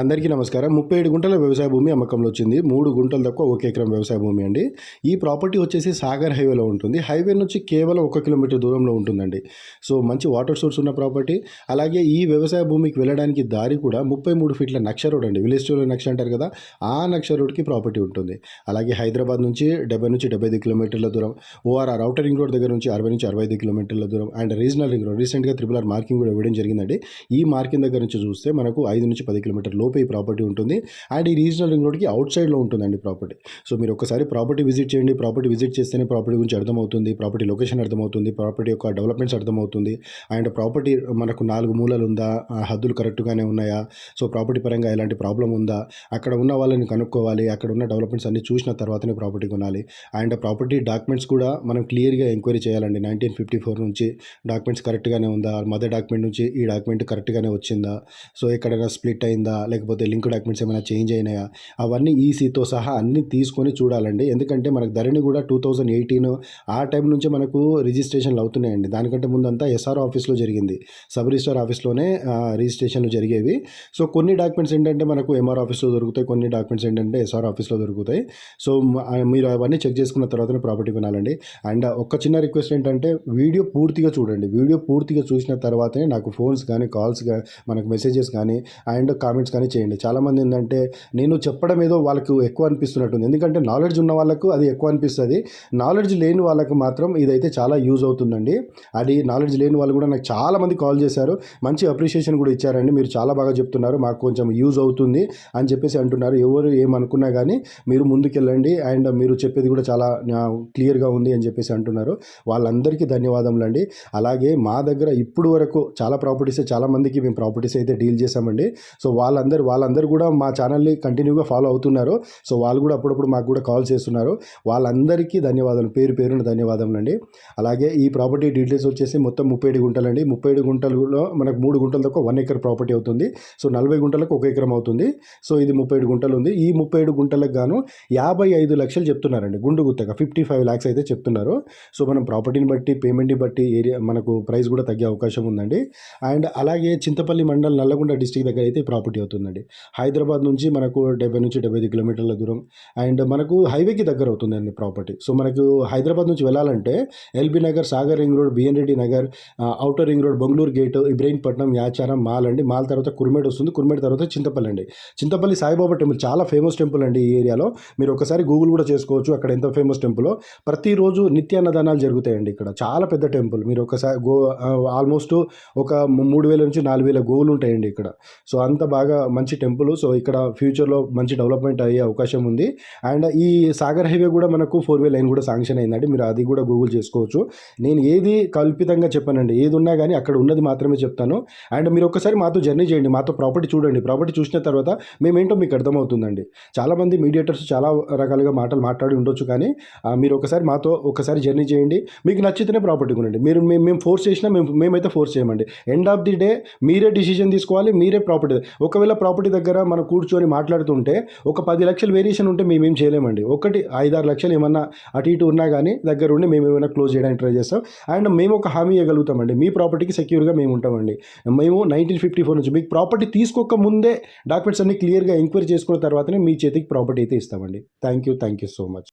అందరికీ నమస్కారం. ముప్పై ఏడు గుంటల వ్యవసాయ భూమి అమ్మకంలో వచ్చింది. మూడు గుంటలు తక్కువ ఒక ఎకరం వ్యవసాయ భూమి అండి. ఈ ప్రాపర్టీ వచ్చేసి సాగర్ హైవేలో ఉంటుంది. హైవే నుంచి కేవలం ఒక కిలోమీటర్ దూరంలో ఉంటుందండి. సో మంచి వాటర్ సోర్స్ ఉన్న ప్రాపర్టీ. అలాగే ఈ వ్యవసాయ భూమికి వెళ్ళడానికి దారి కూడా ముప్పై మూడు ఫీట్ల నక్ష రోడ్ అండి. విలేజ్ నక్ష అంటారు కదా ఆ నక్ష రోడ్కి ప్రాపర్టీ ఉంటుంది. అలాగే హైదరాబాద్ నుంచి డెబ్బై నుంచి డెబ్బై ఐదు కిలోమీటర్ల దూరం ఓఆర్ఆర్ అవుటర్ రింగ్ రోడ్ దగ్గర నుంచి అరవై నుంచి అరవై ఐదు కిలోమీటర్ల దూరం అండ్ రీజనల్ రింగ్ రోడ్. రీసెంట్గా త్రిపుల్ ఆర్ మార్కింగ్ కూడా ఇవ్వడం జరిగిందండి. ఈ మార్కింగ్ దగ్గర నుంచి చూస్తే మనకు ఐదు నుంచి పది కిలోమీటర్లు లోపే ఈ ప్రాపర్టీ ఉంటుంది. అండ్ ఈ రీజనల్ రింగ్ రోడ్కి అవుట్ సైడ్లో ఉంటుందండి ప్రాపర్టీ. సో మీరు ఒకసారి ప్రాపర్టీ విజిట్ చేయండి. ప్రాపర్టీ విజిట్ చేస్తేనే ప్రాపర్టీ గురించి అర్థమవుతుంది. ప్రాపర్టీ లొకేషన్ అర్థమవుతుంది. ప్రాపర్టీ యొక్క డెవలప్మెంట్స్ అర్థమవుతుంది. అండ్ ప్రాపర్టీ మనకు నాలుగు మూలలు ఉందా? ఆ హద్దులు కరెక్ట్గానే ఉన్నాయా? సో ప్రాపర్టీ పరంగా ఎలాంటి ప్రాబ్లం ఉందా? అక్కడ ఉన్న వాళ్ళని కనుక్కోవాలి. అక్కడ ఉన్న డెవలప్మెంట్స్ అన్ని చూసిన తర్వాతనే ప్రాపర్టీ కొనాలి. అండ్ ప్రాపర్టీ డాక్యుమెంట్స్ కూడా మనం క్లియర్గా ఎంక్వైరీ చేయాలండి. నైన్టీన్ ఫిఫ్టీ ఫోర్ నుంచి డాక్యుమెంట్స్ కరెక్ట్గానే ఉందా? మదర్ డాక్యుమెంట్ నుంచి ఈ డాక్యుమెంట్ కరెక్ట్గానే వచ్చిందా? సో ఎక్కడైనా స్ప్లిట్ అయిందా? లేకపోతే లింక్ డాక్యుమెంట్స్ ఏమైనా చేంజ్ అయినాయా? అవన్నీ ఈసీతో సహా అన్ని తీసుకొని చూడాలండి. ఎందుకంటే మనకు ధరణి కూడా టూ థౌజండ్ ఎయిటీన్ ఆ టైం నుంచే మనకు రిజిస్ట్రేషన్లు అవుతున్నాయండి. దానికంటే ముందంతా ఎస్ఆర్ ఆఫీస్లో జరిగింది. సబ్ రిజిస్టర్ ఆఫీస్లోనే రిజిస్ట్రేషన్లు జరిగేవి. సో కొన్ని డాక్యుమెంట్స్ ఏంటంటే మనకు ఎంఆర్ ఆఫీస్లో దొరుకుతాయి. కొన్ని డాక్యుమెంట్స్ ఏంటంటే ఎస్ఆర్ ఆఫీస్లో దొరుకుతాయి. సో మీరు అవన్నీ చెక్ చేసుకున్న తర్వాతనే ప్రాపర్టీ కొనాలండి. అండ్ ఒక్క చిన్న రిక్వెస్ట్ ఏంటంటే వీడియో పూర్తిగా చూడండి. వీడియో పూర్తిగా చూసిన తర్వాతనే నాకు ఫోన్స్ కానీ కాల్స్ కానీ మనకు మెసేజెస్ కానీ అండ్ కామెంట్స్ కానీ చేయండి. చాలామంది ఏంటంటే నేను చెప్పడం ఏదో వాళ్ళకు ఎక్కువ అనిపిస్తున్నట్టుంది. ఎందుకంటే నాలెడ్జ్ ఉన్న వాళ్ళకు అది ఎక్కువ అనిపిస్తుంది. నాలెడ్జ్ లేని వాళ్ళకు మాత్రం ఇదైతే చాలా యూజ్ అవుతుందండి. అది నాలెడ్జ్ లేని వాళ్ళు కూడా నాకు చాలా మంది కాల్ చేశారు. మంచి అప్రిషియేషన్ కూడా ఇచ్చారండి. మీరు చాలా బాగా చెప్తున్నారు. మాకు కొంచెం యూజ్ అవుతుంది అని చెప్పేసి అంటున్నారు. ఎవరు ఏమనుకున్నా కానీ మీరు ముందుకెళ్ళండి. అండ్ మీరు చెప్పేది కూడా చాలా క్లియర్గా ఉంది అని చెప్పేసి అంటున్నారు. వాళ్ళందరికీ ధన్యవాదములు అండి అలాగే మా దగ్గర ఇప్పుడు వరకు చాలా ప్రాపర్టీస్ చాలామందికి మేము ప్రాపర్టీస్ అయితే డీల్ చేశామండి. సో వాళ్ళ వాళ్ళందరూ వాళ్ళందరూ కూడా మా ఛానల్ని కంటిన్యూగా ఫాలో అవుతున్నారు. సో వాళ్ళు కూడా అప్పుడప్పుడు మాకు కూడా కాల్ చేస్తున్నారు. వాళ్ళందరికీ ధన్యవాదాలు. పేరు పేరున ధన్యవాదములు అండి. అలాగే ఈ ప్రాపర్టీ డీటెయిల్స్ వచ్చేసి మొత్తం ముప్పై ఏడు గుంటలు అండి ముప్పై ఏడు గుంటలలో మనకు మూడు గుంటల తక్కువ వన్ ఎకర్ ప్రాపర్టీ అవుతుంది. సో నలభై గుంటలకు ఒక ఎకరం అవుతుంది. సో ఇది ముప్పై ఏడు గుంటలు ఉంది. ఈ ముప్పై ఏడు గుంటలకు గాను యాభై ఐదు లక్షలు చెప్తున్నారండి. గుండు గుత్తగా ఫిఫ్టీ ఫైవ్ ల్యాక్స్ అయితే చెప్తున్నారు. సో మనం ప్రాపర్టీని బట్టి పేమెంట్ని బట్టి ఏరియా మనకు ప్రైస్ కూడా తగ్గే అవకాశం ఉందండి. అండ్ అలాగే చింతపల్లి మండల్ నల్లగొండ డిస్టిక్ దగ్గర అయితే ప్రాపర్టీ అవుతుంది. అవుతుందండి హైదరాబాద్ నుంచి మనకు డెబ్బై నుంచి డెబ్బై ఐదు కిలోమీటర్ల దూరం అండ్ మనకు హైవేకి దగ్గర అవుతుందండి ప్రాపర్టీ. సో మనకు హైదరాబాద్ నుంచి వెళ్ళాలంటే LB Nagar Sagar ring road BN Reddy Nagar outer ring road Bengaluru gate Ibrahimpatnam Yacharam Mal అండి. మాల్ తర్వాత కుర్మేడ్ వస్తుంది. కుర్మేడ్ తర్వాత చింతపల్లి అండి. చింతపల్లి సాయిబాబా టెంపుల్ చాలా ఫేమస్ టెంపుల్ అండి ఈ ఏరియాలో. మీరు ఒకసారి గూగుల్ కూడా చేసుకోవచ్చు. అక్కడ ఎంత ఫేమస్ టెంపుల్. ప్రతిరోజు నిత్యాన్నదానాలు జరుగుతాయండి ఇక్కడ. చాలా పెద్ద టెంపుల్. మీరు ఒకసారి గో ఆల్మోస్ట్ ఒక మూడు వేల నుంచి నాలుగు వేల గోవులు ఉంటాయండి ఇక్కడ. సో అంత బాగా మంచి టెంపుల్. సో ఇక్కడ ఫ్యూచర్లో మంచి డెవలప్మెంట్ అయ్యే అవకాశం ఉంది. అండ్ ఈ సాగర్ హైవే కూడా మనకు ఫోర్ వే లైన్ కూడా శాంక్షన్ అయిందండి. మీరు అది కూడా గూగుల్ చేసుకోవచ్చు. నేను ఏది కల్పితంగా చెప్పానండి. ఏది ఉన్నా కానీ అక్కడ ఉన్నది మాత్రమే చెప్తాను. అండ్ మీరు ఒకసారి మాతో జర్నీ చేయండి. మాతో ప్రాపర్టీ చూడండి. ప్రాపర్టీ చూసిన తర్వాత మేమేంటో మీకు అర్థమవుతుందండి. చాలామంది మీడియేటర్స్ చాలా రకాలుగా మాటలు మాట్లాడి ఉండొచ్చు కానీ మీరు ఒకసారి మాతో ఒకసారి జర్నీ చేయండి. మీకు నచ్చితేనే ప్రాపర్టీ కొనండి. మీరు మేము మేము ఫోర్స్ చేసినా మేము మేమైతే ఫోర్స్ చేయమండి. ఎండ్ ఆఫ్ ది డే మీరే డిసిజన్ తీసుకోవాలి మీరే ప్రాపర్టీ. ఒకవేళ ప్రాపర్టీ దగ్గర మనం కూర్చొని మాట్లాడుతుంటే ఒక పది లక్షలు వేరియేషన్ ఉంటే మేమేం చేయలేమండి. ఒకటి ఐదారు లక్షలు ఏమన్నా అటు ఇటు ఉన్నా కానీ దగ్గర ఉండి మేము ఏమైనా క్లోజ్ చేయడానికి ట్రై చేస్తాం. అండ్ మేము ఒక హామీ ఇవ్వగలుగుతామండి. మీ ప్రాపర్టీకి సెక్యూర్గా మేము ఉంటామండి. మేము నైన్టీన్ ఫిఫ్టీ ఫోర్ నుంచి మీకు ప్రాపర్టీ తీసుకోక ముందే డాక్యుమెంట్స్ అన్ని క్లియర్గా ఎంక్వైరీ చేసుకున్న తర్వాతనే మీ చేతికి ప్రాపర్టీ అయితే ఇస్తామండి. Thank you thank you so much.